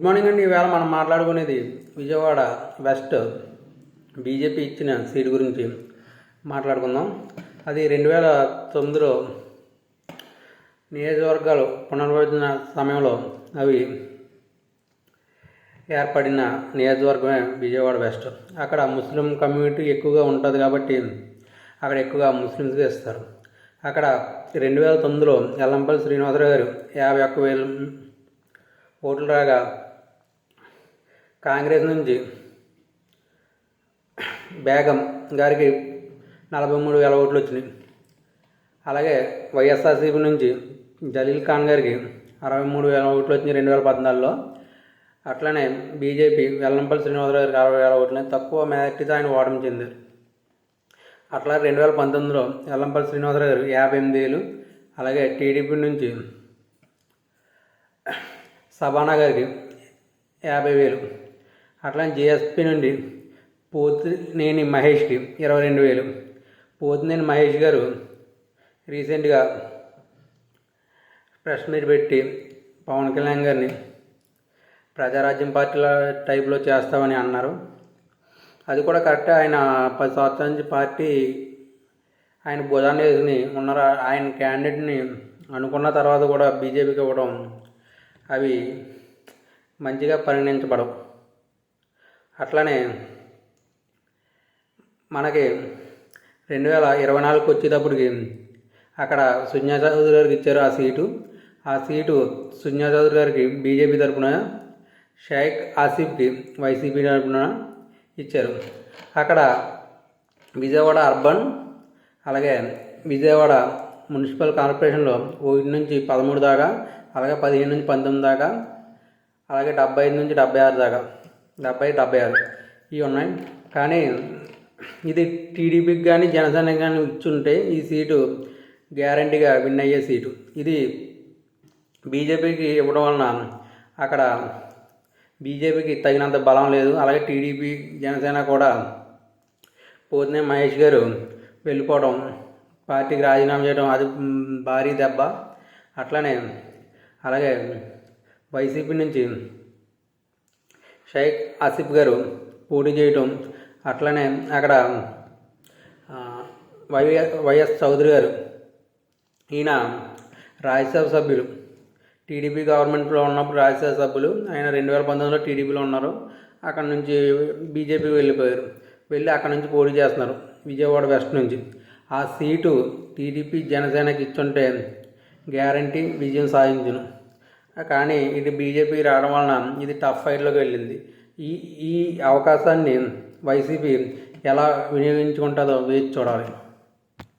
Good morning అండి ఈవేళ మనం మాట్లాడుకునేది విజయవాడ వెస్ట్ బీజేపీ ఇచ్చిన సీట్ గురించి మాట్లాడుకుందాం. అది రెండు వేల తొమ్మిదిలో నియోజకవర్గాలు పునర్విభజన సమయంలో అవి ఏర్పడిన నియోజకవర్గమే విజయవాడ వెస్ట్. అక్కడ ముస్లిం కమ్యూనిటీ ఎక్కువగా ఉంటుంది కాబట్టి అక్కడ ఎక్కువగా ముస్లిమ్స్గా ఇస్తారు అక్కడ రెండు వేల తొమ్మిదిలో ఎల్లంపల్లి శ్రీనివాసరావు గారు యాభై ఒక్క వేలు ఓట్లు రాగా కాంగ్రెస్ నుంచి బేగం గారికి నలభై మూడు వేల ఓట్లు వచ్చినాయి. అలాగే వైఎస్ఆర్సీపీ నుంచి జలీల్ ఖాన్ గారికి అరవై మూడు వేల ఓట్లు వచ్చినాయి రెండు వేల పద్నాలుగులో. అట్లనే బీజేపీ వెల్లంపల్లి శ్రీనివాసరావు గారికి అరవై వేల ఓట్లు తక్కువ మెజార్టీతో ఆయన ఓటమి చెందారు. అట్లా రెండు వేల పంతొమ్మిదిలో వెల్లంపల్లి శ్రీనివాసరావు గారు యాభై ఎనిమిది వేలు అలాగే టీడీపీ నుంచి సబానా గారికి యాభై వేలు అట్లా జిఎస్పి నుండి పోతినేని మహేష్కి ఇరవై రెండు వేలు. పోతినేని మహేష్ గారు రీసెంట్గా ప్రెస్ మీట్ పెట్టి పవన్ కళ్యాణ్ గారిని ప్రజారాజ్యం పార్టీల టైప్లో చేస్తామని అన్నారు. అది కూడా కరెక్ట్. ఆయన పది సంవత్సరాల నుంచి పార్టీ ఆయన భుజాన్ని వేసుకుని ఉన్నారు ఆయన క్యాండిడేట్ని అనుకున్న తర్వాత కూడా బీజేపీకి ఇవ్వడం అవి మంచిగా పరిగణించబడవు. అట్లనే మనకి రెండు వేల ఇరవై నాలుగుకి వచ్చేటప్పటికి అక్కడ సున్యా చౌదరి గారికి ఇచ్చారు ఆ సీటు. ఆ సీటు సున్యా చౌదరి గారికి బీజేపీ తరఫున షేక్ ఆసిఫ్కి వైసీపీ తరఫున ఇచ్చారు. అక్కడ విజయవాడ అర్బన్ అలాగే విజయవాడ మున్సిపల్ కార్పొరేషన్లో ఒకటి నుంచి పదమూడు దాకా అలాగే పదిహేను నుంచి పంతొమ్మిది దాకా అలాగే డెబ్బై ఐదు నుంచి డెబ్బై ఆరు దాకా డెబ్బై డెబ్బై ఆరు. ఇవి ఉన్నాయి. కానీ ఇది టీడీపీకి కానీ జనసేనకి కానీ ఇచ్చుంటే ఈ సీటు గ్యారంటీగా విన్ అయ్యే సీటు. ఇది బీజేపీకి ఇవ్వడం వలన అక్కడ బీజేపీకి తగినంత బలం లేదు. అలాగే టీడీపీ జనసేన కూడా పోతనే మహేష్ గారు వెళ్ళిపోవడం పార్టీకి రాజీనామా చేయడం అది భారీ దెబ్బ. అట్లనే అలాగే వైసీపీ నుంచి షేక్ ఆసిఫ్ గారు పోటీ చేయటం అట్లనే అక్కడ వైఎస్ వైఎస్ చౌదరి గారు ఈయన రాజ్యసభ సభ్యులు. టీడీపీ గవర్నమెంట్లో ఉన్నప్పుడు రాజ్యసభ సభ్యులు ఆయన రెండు వేల పంతొమ్మిదిలో టీడీపీలో ఉన్నారు. అక్కడ నుంచి బీజేపీకి వెళ్ళిపోయారు. వెళ్ళి అక్కడ నుంచి పోటీ చేస్తున్నారు విజయవాడ వెస్ట్ నుంచి. ఆ సీటు టీడీపీ జనసేనకి ఇచ్చుంటే గ్యారంటీ విజయం సాధించను. కానీ ఇది బీజేపీ రావడం వలన ఇది టఫ్ ఫైట్లోకి వెళ్ళింది. ఈ ఈ అవకాశాన్ని వైసీపీ ఎలా వినియోగించుకుంటుందో వేచి చూడాలి.